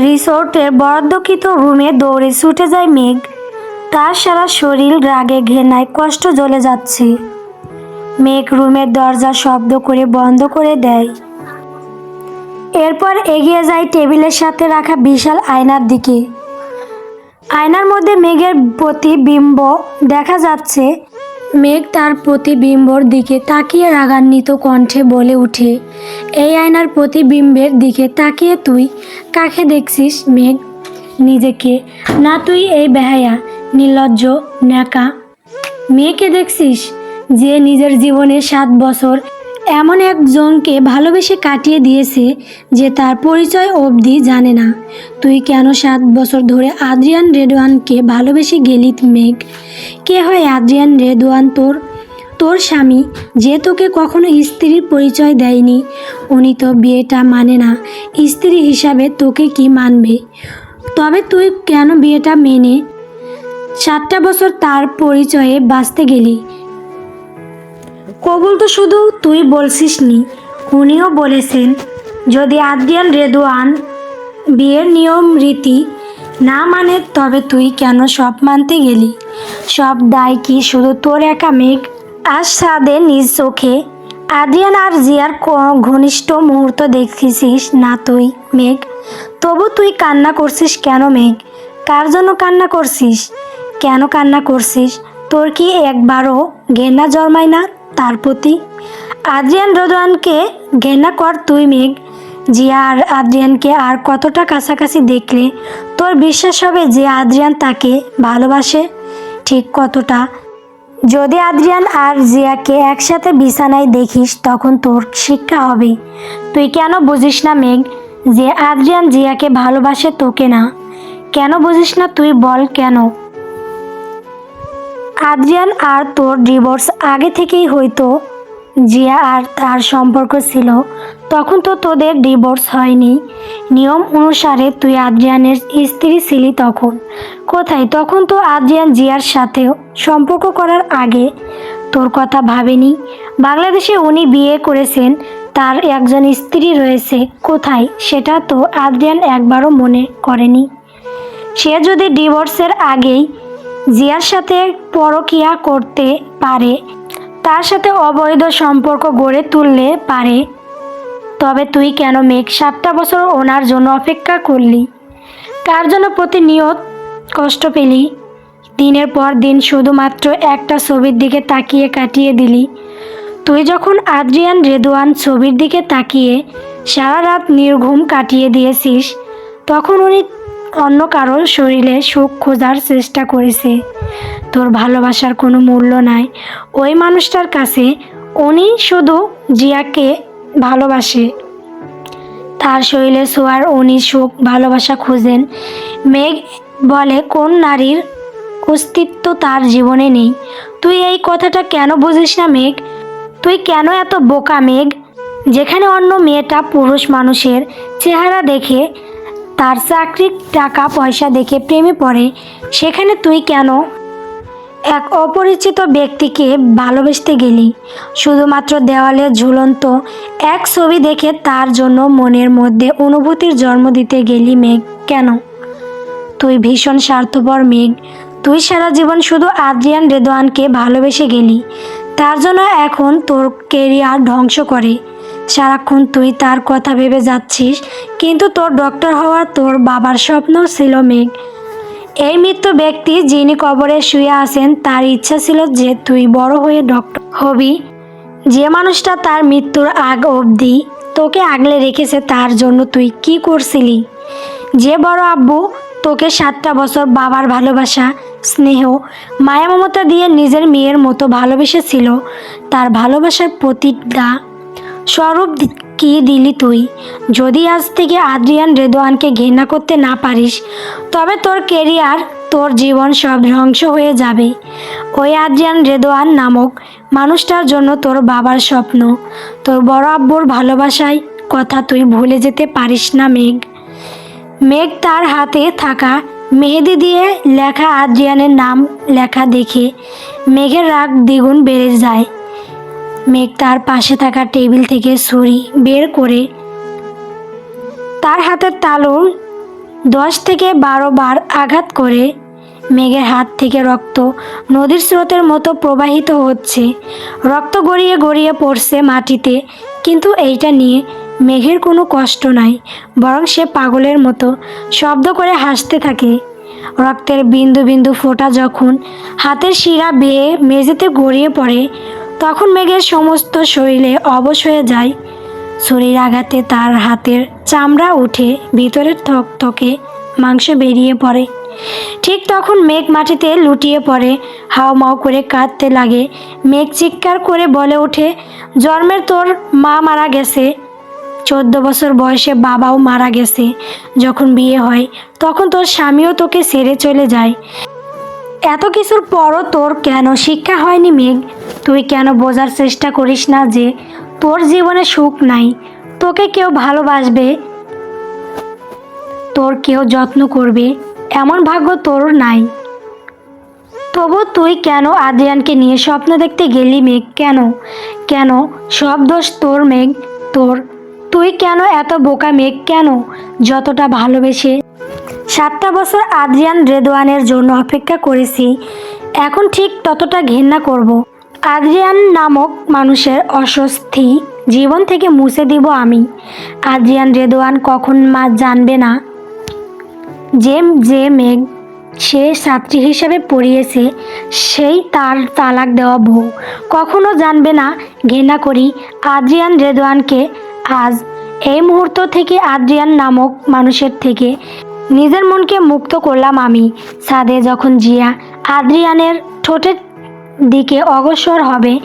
রিসোর্টের বরাদ্দকৃত রুমে দৌড়ে ছুটে যায় মেঘ। তার সারা শরীর রাগে ঘেনায় কষ্ট জ্বলে যাচ্ছে। মেঘ রুমের দরজা শব্দ করে বন্ধ করে দেয়। এরপর এগিয়ে যায় টেবিলের সাথে রাখা বিশাল আয়নার দিকে। আয়নার মধ্যে মেঘের প্রতিবিম্ব দেখা যাচ্ছে। মেঘ তার প্রতিবিম্বর দিকে তাকিয়ে রাগান্বিত কণ্ঠে বলে উঠে, এই আয়নার প্রতিবিম্বের দিকে তাকিয়ে তুই কাকে দেখছিস মেঘ? নিজেকে? না তুই এই বেহায়া, নির্লজ্জ, ন্যাকা? মেয়েকে দেখছিস? যে নিজের জীবনে সাত বছর এমন একজনকে ভালোবেসে কাটিয়ে দিয়েছে যে তার পরিচয় অবধি জানে না। তুই কেন সাত বছর ধরে আদ্রিয়ান রেদওয়ানকে ভালোবেসে গেলি মেঘ? কে হয় আদ্রিয়ান রেদওয়ান তোর? তোর স্বামী, যে তোকে কখনো স্ত্রীর পরিচয় দেয়নি। উনি তো বিয়েটা মানে না, স্ত্রী হিসাবে তোকে কি মানবে? তবে তুই কেন বিয়েটা মেনে? সাতটা বছর তার পরিচয়ে বাঁচতে গেলি। কবুল তো শুধু তুই বলছিস নি উনিও বলেছেন, যদি আদ্রিয়ান রেদওয়ান বিয়ের নিয়ম, রীতি না মানে তবে তুই কেন সব মানতে গেলি? সব দায় কি শুধু তোর একা মেঘ? আজ সাদে নিজ চোখে আদ্রিয়ান আর জিয়ার ঘনিষ্ঠ মুহূর্ত দেখেছিস না তুই, মেঘ? তবু তুই কান্না করছিস কেন, মেঘ? কার জন্য কান্না করছিস? কেন কান্না করছিস? তোর কি একবারও ঘেন্না জন্মায় না? তার প্রতি। আদ্রিয়ান রোদওয়ানকে ঘেন্না কর তুই, মেঘ। জিয়া আর আদ্রিয়ানকে আর কতটা কাছাকাছি দেখলে তোর বিশ্বাস হবে যে আদ্রিয়ান তাকে ভালোবাসে? ঠিক কতটা? যদি আদ্রিয়ান আর জিয়াকে একসাথে বিছানায় দেখিস, তখন তোর শিক্ষা হবে। তুই কেন বুঝিস না, মেঘ, যে আদ্রিয়ান জিয়াকে ভালোবাসে তোকে না? কেন বুঝিস না তুই বল কেন? আদ্রিয়ান আর তোর ডিভোর্স আগে থেকেই হয়তো জিয়া আর তার সম্পর্ক ছিল। তখন তো তোদের ডিভোর্স হয়নি। নিয়ম অনুসারে তুই আদ্রিয়ানের স্ত্রী ছিলি তখন। কোথায়? তখন তো আদ্রিয়ান জিয়ার সাথেও সম্পর্ক করার আগে তোর কথা ভাবেনি। বাংলাদেশে উনি বিয়ে করেছেন, তার একজন স্ত্রী রয়েছে। কোথায়? সেটা তো আদ্রিয়ান একবারও মনে করেনি। সে যদি ডিভোর্সের আগেই জিয়ার সাথে পরকিয়া করতে পারে, তার সাথে অবৈধ সম্পর্ক গড়ে তুললে পারে। তবে তুই কেন মেঘ সাতটা বছর ওনার জন্য অপেক্ষা করলি? কার জন্য প্রতিনিয়ত কষ্ট পেলি? দিনের পর দিন শুধুমাত্র একটা ছবির দিকে তাকিয়ে কাটিয়ে দিলি। তুই যখন আদ্রিয়ান রেদওয়ান ছবির দিকে তাকিয়ে সারা রাত নির্ঘুম কাটিয়ে দিয়েছিস, তখন উনি অন্য কারোর শরীরে সুখ খোঁজার চেষ্টা করেছে। তোর ভালোবাসার কোনো মূল্য নাই। ওই মানুষটার কাছে উনি শুধু জিয়াকে ভালোবাসে। তার শরীরে ছোঁয়ার উনি সুখ, ভালোবাসা খুঁজেন। মেঘ বলে, কোন নারীর অস্তিত্ব তার জীবনে নেই? তুই এই কথাটা কেন বুঝিস না, মেঘ? তুই কেন এত বোকা, মেঘ? যেখানে অন্য মেয়েটা পুরুষ মানুষের চেহারা দেখে তার চাকরির টাকা, পয়সা দেখে প্রেমে পড়ে, সেখানে তুই কেন? এক অপরিচিত ব্যক্তিকে ভালোবাসতে গেলি, শুধুমাত্র দেওয়ালে ঝুলন্ত এক ছবি দেখে তার জন্য মনের মধ্যে অনুভূতির জন্ম দিতে গেলি মেঘ, কেন? তুই ভীষণ স্বার্থপর মেঘ, তুই সারা জীবন শুধু আদ্রিয়ান রেদওয়ানকে ভালোবেসে গেলি, তার জন্য এখন তোর কেরিয়ার ধ্বংস করে। সারাক্ষণ তুই তার কথা ভেবে যাচ্ছিস, কিন্তু তোর ডক্টর হওয়ার তোর বাবার স্বপ্ন ছিল মেঘ। এই মৃত্যু ব্যক্তি যিনি কবরে শুয়ে আছেন, তার ইচ্ছা ছিল যে তুই বড় হয়ে ডক্টর হবি। যে মানুষটা তার মৃত্যুর আগ অবধি তোকে আগলে রেখেছে, তার জন্য তুই কি করছিলি? যে বড় আব্বু তোকে সাতটা বছর বাবার ভালোবাসা, স্নেহ মায়া মমতা দিয়ে নিজের মেয়ের মতো ভালোবেসেছিল, তার ভালোবাসার প্রতিজ্ঞা স্বরূপ কি দিলি তুই? যদি আজ থেকে আদ্রিয়ান রেদোয়ানকে ঘৃণা করতে না পারিস, তবে তোর কেরিয়ার, তোর জীবন সব ধ্বংস হয়ে যাবে। ওই আদ্রিয়ান রেদোয়ান নামক মানুষটার জন্য তোর বাবার স্বপ্ন। তোর বড় আব্বুর ভালোবাসায় কথা তুই ভুলে যেতে পারিস না, মেঘ। মেঘ তার হাতে থাকা মেহেদি দিয়ে লেখা আদ্রিয়ানের নাম লেখা দেখে মেঘের রাগ দ্বিগুণ বেড়ে যায়। মেঘ তার পাশে থাকা টেবিল থেকে ছুরি বের করে তার হাতের তালু দশ থেকে বারো বার আঘাত করে মেঘের হাত থেকে রক্ত নদীর স্রোতের মতো প্রবাহিত হচ্ছে। রক্ত গড়িয়ে গড়িয়ে পড়ছে মাটিতে, কিন্তু এইটা নিয়ে মেঘের কোনো কষ্ট নাই, বরং সে পাগলের মতো শব্দ করে হাসতে থাকে। রক্তের বিন্দু বিন্দু ফোঁটা যখন হাতের শিরা বেয়ে মেঝেতে গড়িয়ে পড়ে তখন মেঘের সমস্ত শরীরে অবশ হয়ে যায়। শরীর আঘাতে তার হাতের চামড়া উঠে ভিতরের থক থকে মাংস বেরিয়ে পড়ে। ঠিক তখন মেঘ মাটিতে লুটিয়ে পড়ে, হাওমাও করে কাঁদতে লাগে। মেঘ চিৎকার করে বলে ওঠে, জন্মের তোর মা মারা গেছে। চোদ্দ বছর বয়সে বাবাও মারা গেছে। যখন বিয়ে হয়, তখন তোর স্বামীও তোকে ছেড়ে চলে যায়। এত কিছুর পরও তোর কেন শিক্ষা হয়নি মেঘ? তুই কেন বোঝার চেষ্টা করিস না যে তোর জীবনে সুখ নাই? তোকে কেউ ভালোবাসবে? তোর কেউ যত্ন করবে? এমন ভাগ্য তোর নাই। তবু তুই কেন আদ্রিয়ানকে নিয়ে স্বপ্ন দেখতে গেলি মেঘ? কেন? কেন? সব দোষ তোর মেঘ, তোর। তুই কেন এত বোকা মেঘ? কেন? যতটা ভালোবেসে সাতটা বছর আদ্রিয়ান রেদওয়ানের জন্য অপেক্ষা করেছি। এখন ঠিক ততটা ঘেন্না করব। আদ্রিয়ান নামক মানুষের অস্বস্তি জীবন থেকে মুছে দিব আমি। আদ্রিয়ান রেদওয়ান কখন মা জানবে না? যে যে মেঘ সে ছাত্রী হিসেবে পড়িয়েছে, সেই তার তালাক দেওয়া বউ কখনো জানবে না ঘৃণা করি, আদ্রিয়ান রেদওয়ানকে আজ এই মুহূর্ত থেকে আদ্রিয়ান নামক মানুষের থেকে নিজের মনকে মুক্ত করলাম আমি। সাদে যখন জিয়া আদ্রিয়ানের ঠোঁটের দিকে অগ্রসর হবে,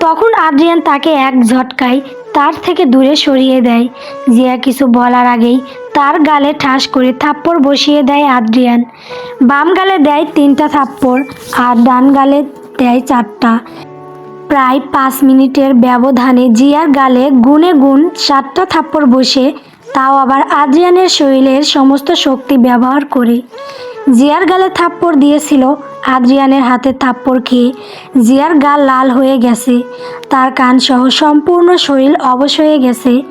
তখন আদ্রিয়ান তাকে এক ঝটকায় তার থেকে দূরে সরিয়ে দেয়। জিয়া কিছু বলার আগেই তার গালে ঠাস করে থাপ্পড় বসিয়ে দেয় আদ্রিয়ান। বাম গালে দেয় তিনটা থাপ্পড় আর ডান গালে দেয় চারটা। প্রায় পাঁচ মিনিটের ব্যবধানে জিয়ার গালে গুনে গুণ সাতটা থাপ্পড় বসে তাও আবার আদ্রিয়ানের শরীরের সমস্ত শক্তি ব্যবহার করে। জিয়ার গালে থাপ্পড় দিয়েছিল, আদ্রিয়ানের হাতে থাপ্পড় খেয়ে। জিয়ার গাল লাল হয়ে গেছে, তার কান সহ সম্পূর্ণ শরীর অবশ হয়ে গেছে।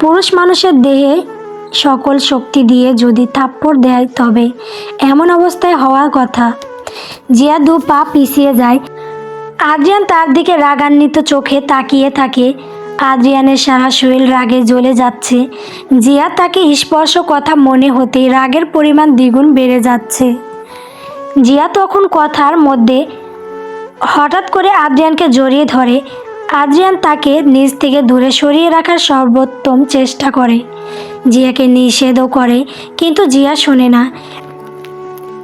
পুরুষ মানুষের দেহে সকল শক্তি দিয়ে যদি থাপ্পড় দেয় তবে এমন অবস্থায় হওয়ার কথা। জিয়া দু পা পিছিয়ে যায়। আদ্রিয়ান তার দিকে রাগান্বিত চোখে তাকিয়ে থাকে। আদ্রিয়ানের সারা শরীর রাগে জ্বলে যাচ্ছে। জিয়া তাকে স্পর্শ কথা মনে হতেই রাগের পরিমাণ দ্বিগুণ বেড়ে যাচ্ছে। জিয়া তখন কথার মধ্যে হঠাৎ করে আদ্রিয়ানকে জড়িয়ে ধরে। আদ্রিয়ান তাকে নিজ থেকে দূরে সরিয়ে রাখার সর্বোত্তম চেষ্টা করে। জিয়াকে নিষেধও করে, কিন্তু জিয়া শোনে না।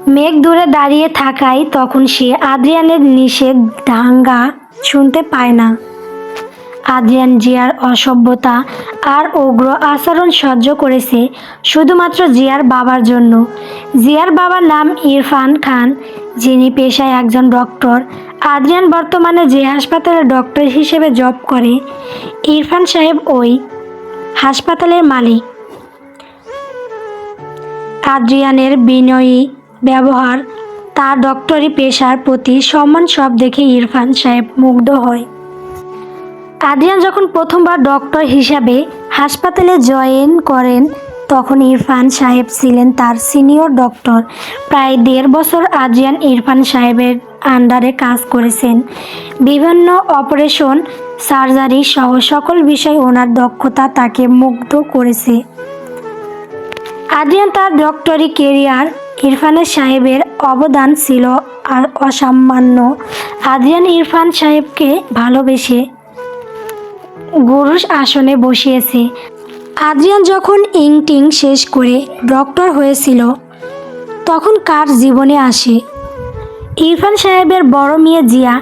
মেঘ দূরে দাঁড়িয়ে থাকায় তখন সে আদ্রিয়ানের নিষেধ দাঙ্গা শুনতে পায় না। আদ্রিয়ান জিয়ার অসভ্যতা আর উগ্র আচরণ সহ্য করেছে শুধুমাত্র জিয়ার বাবার জন্য। জিয়ার বাবার নাম ইরফান খান, যিনি পেশায় একজন ডক্টর। আদ্রিয়ান বর্তমানে যে হাসপাতালে ডক্টর হিসেবে জব করে, ইরফান সাহেব ওই হাসপাতালের মালিক। আদ্রিয়ানের বিনয়ী ব্যবহার, তার ডক্টরি পেশার প্রতি সম্মান সব দেখে ইরফান সাহেব মুগ্ধ হয়। আদ্রিয়ান যখন প্রথমবার ডক্টর হিসাবে হাসপাতালে জয়েন করেন, তখন ইরফান সাহেব ছিলেন তার সিনিয়র ডক্টর। প্রায় দেড় বছর আদ্রিয়ান ইরফান সাহেবের আন্ডারে কাজ করেছেন। বিভিন্ন অপারেশন, সার্জারি সহ সকল বিষয় ওনার দক্ষতা তাকে মুগ্ধ করেছে। আদ্রিয়ান তার ডক্টরি কেরিয়ার ইরফানের সাহেবের অবদান ছিল অসামান্য। আদ্রিয়ান ইরফান সাহেবকে ভালোবেসে গুরুস আসনে বসিয়েছে। আদ্রিয়ান যখন ইংটিং শেষ করে ডক্টর হয়েছিল, তখন কার জীবনে আসে? ইরফান সাহেবের বড় মেয়ে জিয়া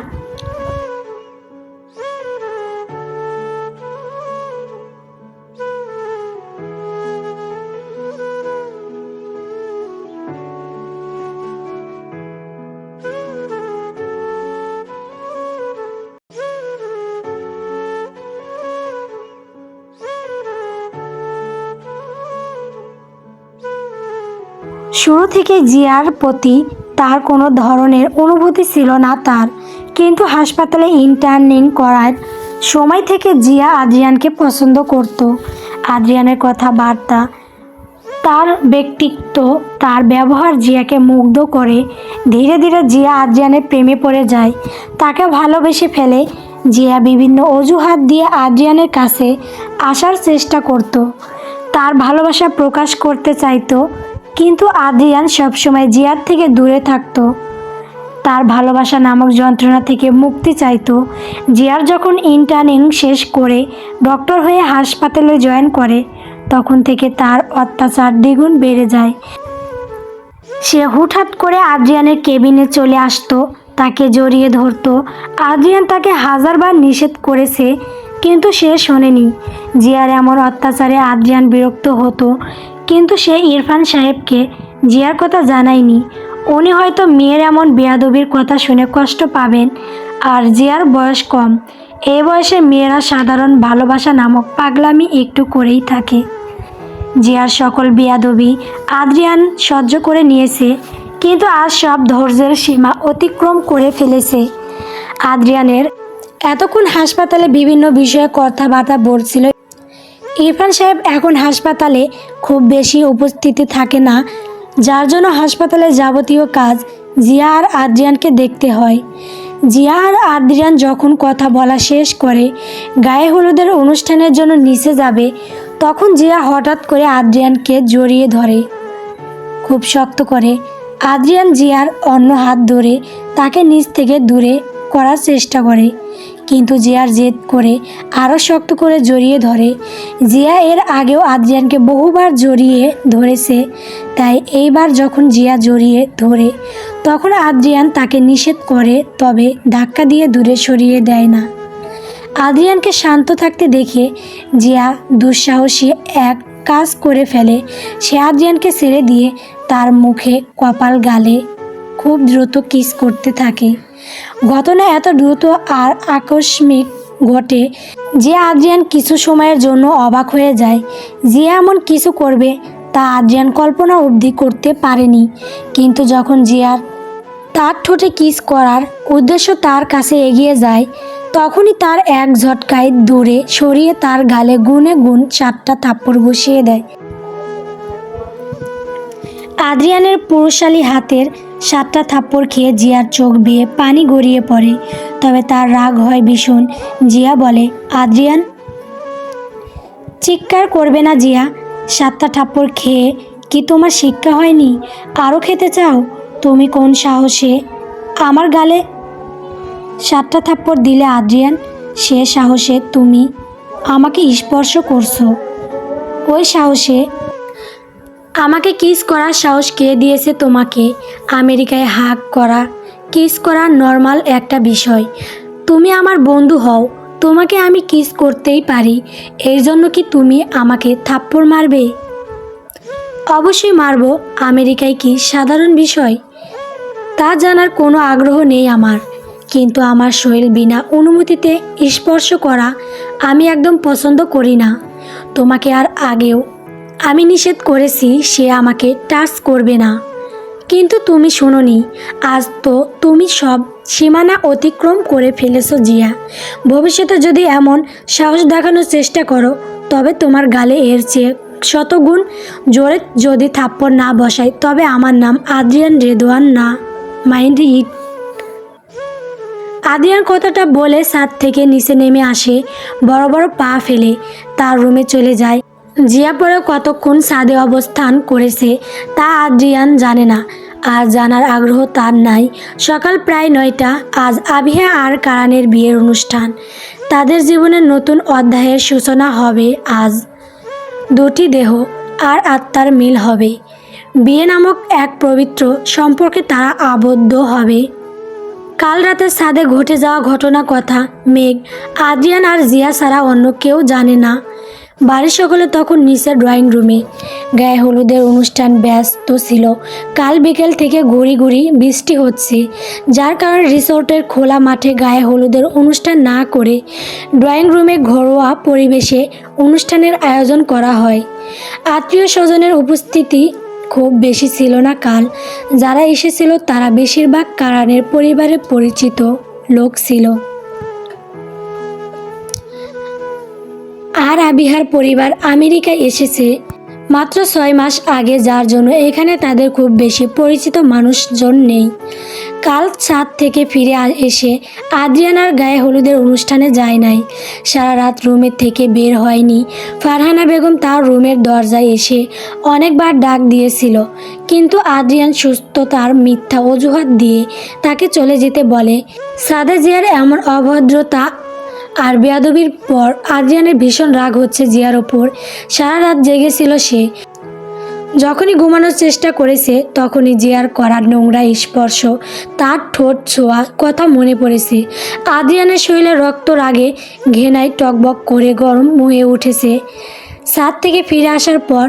শুরু থেকে জিয়ার প্রতি তার কোনো ধরনের অনুভূতি ছিল না তার। কিন্তু হাসপাতালে ইন্টার্নিং করার সময় থেকে জিয়া আদ্রিয়ানকে পছন্দ করত। আদ্রিয়ানের কথাবার্তা, তার ব্যক্তিত্ব, তার ব্যবহার জিয়াকে মুগ্ধ করে। ধীরে ধীরে জিয়া আদ্রিয়ানের প্রেমে পড়ে যায়। তাকে ভালোবেসে ফেলে জিয়া বিভিন্ন অজুহাত দিয়ে আদ্রিয়ানের কাছে আসার চেষ্টা করত। তার ভালোবাসা প্রকাশ করতে চাইতো কিন্তু আদ্রিয়ান সবসময় জিয়ার থেকে দূরে থাকতো। তার ভালোবাসা নামক যন্ত্রণা থেকে মুক্তি চাইতো। জিয়ার যখন ইন্টার্নিং শেষ করে ডক্টর হয়ে হাসপাতালে জয়েন করে, তখন থেকে তার অত্যাচার দ্বিগুণ বেড়ে যায়। সে হুটহাট করে আদ্রিয়ানের কেবিনে চলে আসতো, তাকে জড়িয়ে ধরতো। আদ্রিয়ান তাকে হাজারবার নিষেধ করেছে, কিন্তু সে শোনেনি। জিয়ার এমন অত্যাচারে আদ্রিয়ান বিরক্ত হতো কিন্তু সে ইরফান সাহেবকে জিয়ার কথা জানায়নি। উনি হয়তো মেয়ের এমন বেয়াদবির কথা শুনে কষ্ট পাবেন, আর জিয়ার বয়স কম। এই বয়সে মেয়েরা সাধারণ ভালোবাসা নামক পাগলামি একটু করেই থাকে। জিয়ার সকল বিয়াদবি আদ্রিয়ান সহ্য করে নিয়েছে, কিন্তু আজ সব ধৈর্যের সীমা অতিক্রম করে ফেলেছে। আদ্রিয়ানের এতক্ষণ হাসপাতালে বিভিন্ন বিষয়ে কথাবার্তা বলছিল ইরফান সাহেব এখন হাসপাতালে খুব বেশি উপস্থিতি থাকে না, যার জন্য হাসপাতালের যাবতীয় কাজ জিয়া আর আদ্রিয়ানকে দেখতে হয়। জিয়া আর আদ্রিয়ান যখন কথা বলা শেষ করে, গায়ে হলুদের অনুষ্ঠানের জন্য নিচে যাবে, তখন জিয়া হঠাৎ করে আদ্রিয়ানকে জড়িয়ে ধরে, খুব শক্ত করে। আদ্রিয়ান জিয়ার অন্য হাত ধরে তাকে নিচ থেকে দূরে করার চেষ্টা করে। কিন্তু জিয়ার জেদ করে আরও শক্ত করে জড়িয়ে ধরে। জিয়া এর আগেও আদ্রিয়ানকে বহুবার জড়িয়ে ধরেছে, তাই এইবার যখন জিয়া জড়িয়ে ধরে, তখন আদ্রিয়ান তাকে নিষেধ করে, তবে ধাক্কা দিয়ে দূরে সরিয়ে দেয় না। আদ্রিয়ানকে শান্ত থাকতে দেখে জিয়া দুঃসাহসী এক কাজ করে ফেলে। সে আদ্রিয়ানকে ছেড়ে দিয়ে তার মুখে কপাল গালে খুব দ্রুত কিস করতে থাকে। ঘটনা এত দ্রুত আর আকস্মিক ঘটে যে আদ্রিয়ান কিছু সময়ের জন্য অবাক হয়ে যায়। যে এমন কিছু করবে তা আদ্রিয়ান কল্পনা অবধি করতে পারেনি। কিন্তু যখন জিয়ার তার ঠোঁটে কিস করার উদ্দেশ্য তার কাছে এগিয়ে যায়, তখনই তার এক ঝটকায় দূরে সরিয়ে তার গালে গুনে গুণ চারটা থাপ্পড় বসিয়ে দেয়। আদ্রিয়ানের পুরুষালী হাতের সাতটা থাপ্পড় খেয়ে জিয়ার চোখ বিয়ে পানি গড়িয়ে পড়ে। তবে তার রাগ হয় ভীষণ। জিয়া বলে, আদ্রিয়ান, চিৎকার করবে না জিয়া। সাতটা থাপ্পড় খেয়ে কি তোমার শিক্ষা হয়নি? আরও খেতে চাও? তুমি কোন সাহসে আমার গালে সাতটা থাপ্পড় দিলে আদ্রিয়ান? সে সাহসে তুমি আমাকে স্পর্শ করছ। ওই সাহসে আমাকে কিস করার সাহস কে দিয়েছে তোমাকে? আমেরিকায় হাক করা। কিস করা নর্মাল একটা বিষয়। তুমি আমার বন্ধু হও। তোমাকে আমি কিস করতেই পারি। এর জন্য কি তুমি আমাকে থাপ্পড় মারবে? অবশ্যই মারব। আমেরিকায় কি সাধারণ বিষয়? তা জানার কোনো আগ্রহ নেই আমার। কিন্তু আমার শরীর বিনা অনুমতিতে স্পর্শ করা আমি একদম পছন্দ করি না। তোমাকে আর আগেও আমি নিষেধ করেছি সে আমাকে টাচ করবে না। কিন্তু তুমি শোনোনি, আজ তো তুমি সব সীমানা অতিক্রম করে ফেলেছো জিয়া। ভবিষ্যতে যদি এমন সাহস দেখানোর চেষ্টা করো, তবে তোমার গালে এর চেয়ে শতগুণ জোরে যদি থাপ্পড় না বসাই, তবে আমার নাম আদ্রিয়ান রেদোয়ান না। মাইন্ড ইট আদিয়ান কথাটা বলে ছাদ থেকে নিচে নেমে আসে, বড় বড় পা ফেলে, তার রুমে চলে যায় জিয়া পরে কতক্ষণ ছাদে অবস্থান করেছে তা আদ্রিয়ান জানে না। আর জানার আগ্রহ তার নাই। সকাল প্রায় নয়টা। আজ আবিহা আর কারানের বিয়ের অনুষ্ঠান। তাদের জীবনের নতুন অধ্যায়ের সূচনা হবে আজ। দুটি দেহ আর আত্মার মিল হবে। বিয়ে নামক এক পবিত্র সম্পর্কে তারা আবদ্ধ হবে। কাল রাতে ছাদে ঘটে যাওয়া ঘটনা কথা, মেঘ, আদ্রিয়ান আর জিয়া ছাড়া অন্য কেউ জানে না। বাড়ির সকলে তখন নিচের ড্রয়িং রুমে গায়ে হলুদের অনুষ্ঠান ব্যস্ত ছিল। কাল বিকেল থেকে ঘুরি ঘুরি বৃষ্টি হচ্ছে। যার কারণে রিসোর্টের খোলা মাঠে গায়ে হলুদের অনুষ্ঠান না করে ড্রয়িং রুমে ঘরোয়া পরিবেশে অনুষ্ঠানের আয়োজন করা হয়। আত্মীয় স্বজনের উপস্থিতি খুব বেশি ছিল না কাল। যারা এসেছিল তারা বেশিরভাগ কারানের পরিবারে পরিচিত লোক ছিল। আর আবিহার পরিবার আমেরিকায় এসেছে। মাত্র ছয় মাস আগে, যার জন্য এখানে তাদের খুব বেশি পরিচিত মানুষজন নেই। কাল ছাদ থেকে ফিরে এসে আদ্রিয়ানার গায়ে হলুদের অনুষ্ঠানে যায় নাই। সারা রাত রুমের থেকে বের হয়নি। ফারহানা বেগম তার রুমের দরজায় এসে অনেকবার ডাক দিয়েছিল। কিন্তু আদ্রিয়ান সুস্থতার মিথ্যা অজুহাত দিয়ে তাকে চলে যেতে বলে। সাদে জিয়ার এমন অভদ্রতা আর বেয়াদবির পর আদ্রিয়ানের ভীষণ রাগ হচ্ছে জিয়ার ওপর। সারা রাত জেগেছিল সে। যখনই ঘুমানোর চেষ্টা করেছে, তখনই জিয়ার করা নোংরা স্পর্শ, তার ঠোঁট ছোঁয়া কথা মনে পড়েছে। আদ্রিয়ানের শরীরে রক্ত রাগে ঘেনায় টকবক করে গরম হয়ে উঠেছে। সাত থেকে ফিরে আসার পর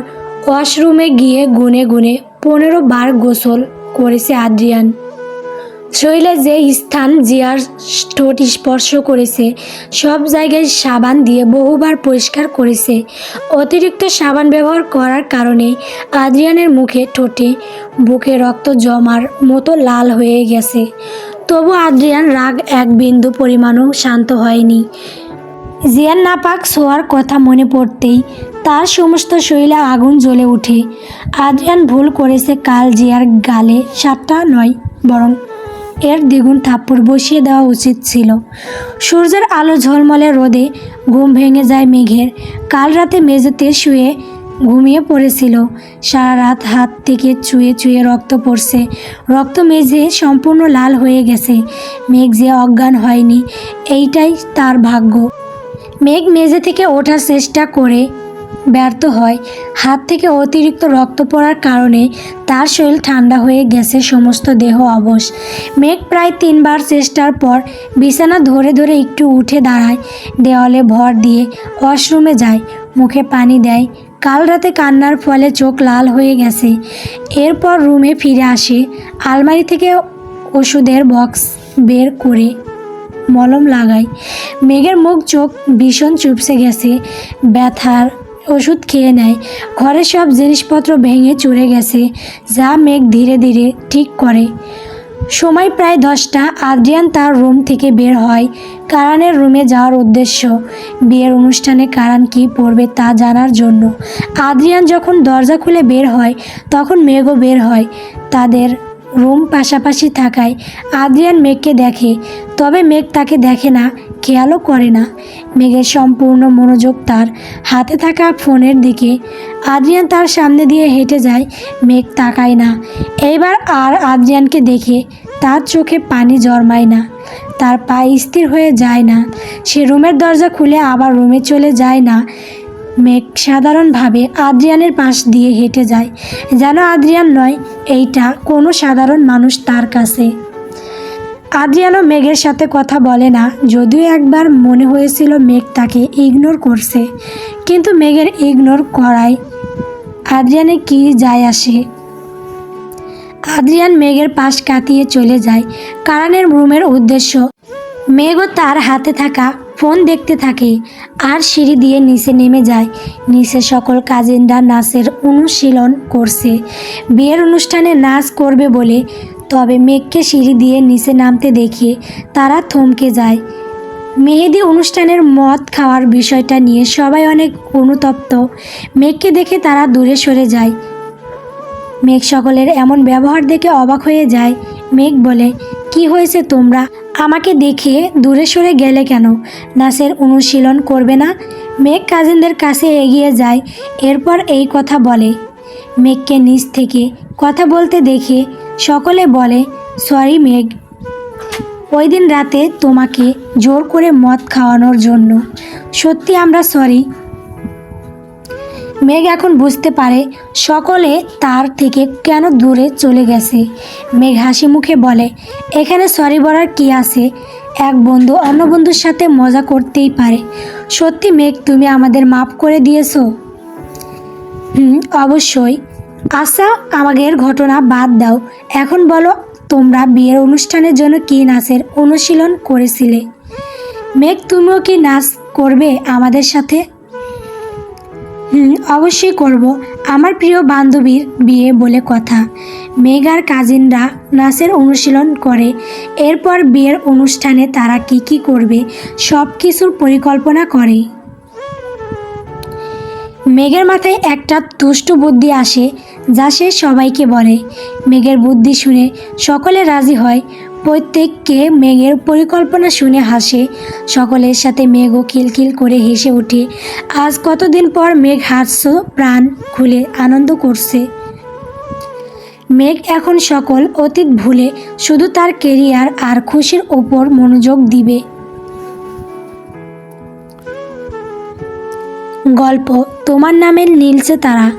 ওয়াশরুমে গিয়ে গুনে গুনে পনেরো বার গোসল করেছে আদ্রিয়ান। শরীরে যে স্থান জিয়ার ঠোঁট স্পর্শ করেছে, সব জায়গায় সাবান দিয়ে বহুবার পরিষ্কার করেছে। অতিরিক্ত সাবান ব্যবহার করার কারণে আদ্রিয়ানের মুখে ঠোঁটে, বুকে রক্ত জমার মতো লাল হয়ে গেছে। তবু আদ্রিয়ান রাগ এক বিন্দু পরিমাণও শান্ত হয়নি। জিয়ার নাপাক ছোঁয়ার কথা মনে পড়তেই তার সমস্ত শরীরে আগুন জ্বলে ওঠে আদ্রিয়ান ভুল করেছে কাল জিয়ার গালে সাতটা নয়, বরং এর দ্বিগুণ থাপ্পড় বসিয়ে দেওয়া উচিত ছিল। সূর্যের আলো ঝলমলে রোদে, ঘুম ভেঙে যায় মেঘের। কাল রাতে মেঝেতে শুয়ে ঘুমিয়ে পড়েছিল। সারা রাত হাত থেকে চুয়ে চুয়ে রক্ত পড়ছে। রক্ত মেঝে সম্পূর্ণ লাল হয়ে গেছে। মেঘ যে অজ্ঞান হয়নি, এইটাই তার ভাগ্য। মেঘ মেঝে থেকে ওঠার চেষ্টা করে ব্যর্থ হয়। হাত থেকে অতিরিক্ত রক্ত পড়ার কারণে তার শরীর ঠান্ডা হয়ে গেছে, সমস্ত দেহ অবশ। মেঘ প্রায় তিনবার চেষ্টার পর বিছানা ধরে ধরে একটু উঠে দাঁড়ায়, দেওয়ালে ভর দিয়ে ওয়াশরুমে যায়, মুখে পানি দেয়। কাল রাতে কান্নার ফলে চোখ লাল হয়ে গেছে। এরপর রুমে ফিরে আসে, আলমারি থেকে ওষুধের বক্স বের করে মলম লাগাই মেঘের মুখ চোখ ভীষণ চুপসে গেছে, ব্যথার ওষুধ খেয়ে নেয়। ঘরের সব জিনিসপত্র ভেঙে চুরে গেছে, যা মেঘ ধীরে ধীরে ঠিক করে। সময় প্রায় দশটা, আদ্রিয়ান তার রুম থেকে বের হয়, কারানের রুমে যাওয়ার উদ্দেশ্য। বিয়ের অনুষ্ঠানে কারান কি পড়বে তা জানার জন্য। আদ্রিয়ান যখন দরজা খুলে বের হয়, তখন মেঘও বের হয়। তাদের রুম পাশাপাশি থাকায় আদ্রিয়ান মেঘকে দেখে, তবে মেঘ তাকে দেখে না খেয়ালও করে না। মেঘের সম্পূর্ণ মনোযোগ তার হাতে থাকা ফোনের দিকে। আদ্রিয়ান তার সামনে দিয়ে হেঁটে যায়, মেঘ তাকায় না। এইবার আর আদ্রিয়ানকে দেখে তার চোখে পানি জন্মায় না। তার পা স্থির হয়ে যায় না। সে রুমের দরজা খুলে আবার রুমে চলে যায় না। মেঘ সাধারণভাবে আদ্রিয়ানের পাশ দিয়ে হেঁটে যায়। যেন আদ্রিয়ান নয়, এইটা কোনো সাধারণ মানুষ তার কাছে। আদ্রিয়ানও মেঘের সাথে কথা বলে না, যদিও একবার মনে হয়েছিল মেঘ তাকে ইগনোর করছে। কিন্তু মেঘের ইগনোর করায় আদ্রিয়ানে কি যায় আসে? আদ্রিয়ান মেঘের পাশ কাটিয়ে চলে যায় কারানের রুমের উদ্দেশ্য। মেঘও তার হাতে থাকা ফোন দেখতে থাকে আর সিঁড়ি দিয়ে নিচে নেমে যায়। নিচে সকল কাজিনরা নাচের অনুশীলন করছে। বিয়ের অনুষ্ঠানে নাচ করবে বলে তবে মেঘকে সিঁড়ি দিয়ে নিচে নামতে দেখে তারা থমকে যায়। মেহেদি অনুষ্ঠানের মদ খাওয়ার বিষয়টা নিয়ে সবাই অনেক অনুতপ্ত। মেঘকে দেখে তারা দূরে সরে যায়। মেঘ সকলের এমন ব্যবহার দেখে অবাক হয়ে যায়। মেঘ বলে, কি হয়েছে তোমরা? আমাকে দেখে দূরে সরে গেলে কেন? নাচের অনুশীলন করবে না? মেঘ কাজিনদের কাছে এগিয়ে যায়। এরপর এই কথা বলে। মেঘকে নিচ থেকে কথা বলতে দেখে সকলে বলে, সরি, মেঘ। ওই দিন রাতে তোমাকে জোর করে মদ খাওয়ানোর জন্য। সত্যি আমরা সরি। মেঘ এখন বুঝতে পারে সকলে তার থেকে কেন দূরে চলে গেছে। মেঘ হাসি মুখে বলে, এখানে সরি বলার কি আছে? এক বন্ধু অন্য বন্ধুর সাথে মজা করতেই পারে। সত্যি মেঘ, তুমি আমাদের মাফ করে দিয়েছ? হুম, অবশ্যই। আচ্ছা আমাদের ঘটনা বাদ দাও। এখন বলো, তোমরা বিয়ের অনুষ্ঠানের জন্য কি নাচের অনুশীলন করেছিলে? মেঘ, তুমিও কি নাচ করবে আমাদের সাথে? হুম, অবশ্যই করব। আমার প্রিয় বান্ধবীর বিয়ে বলে কথা। মেঘ আর কাজিনরা নাচের অনুশীলন করে। এরপর বিয়ের অনুষ্ঠানে তারা কি কি করবে সব কিছুর পরিকল্পনা করে। মেঘের মাথায় একটা দুষ্টু বুদ্ধি আসে। যা সে সবাইকে বলে। মেঘের বুদ্ধি শুনে সকলে রাজি হয়। প্রত্যেককে মেঘের পরিকল্পনা শুনে হাসে। সকলের সাথে মেঘও খিলখিল করে হেসে ওঠে। আজ কতদিন পর মেঘ হাস্য প্রাণ খুলে আনন্দ করছে। মেঘ এখন সকল অতীত ভুলে শুধু তার কেরিয়ার আর খুশির ওপর মনোযোগ দিবে। গল্প, তোমার নামে নীলছে তারা।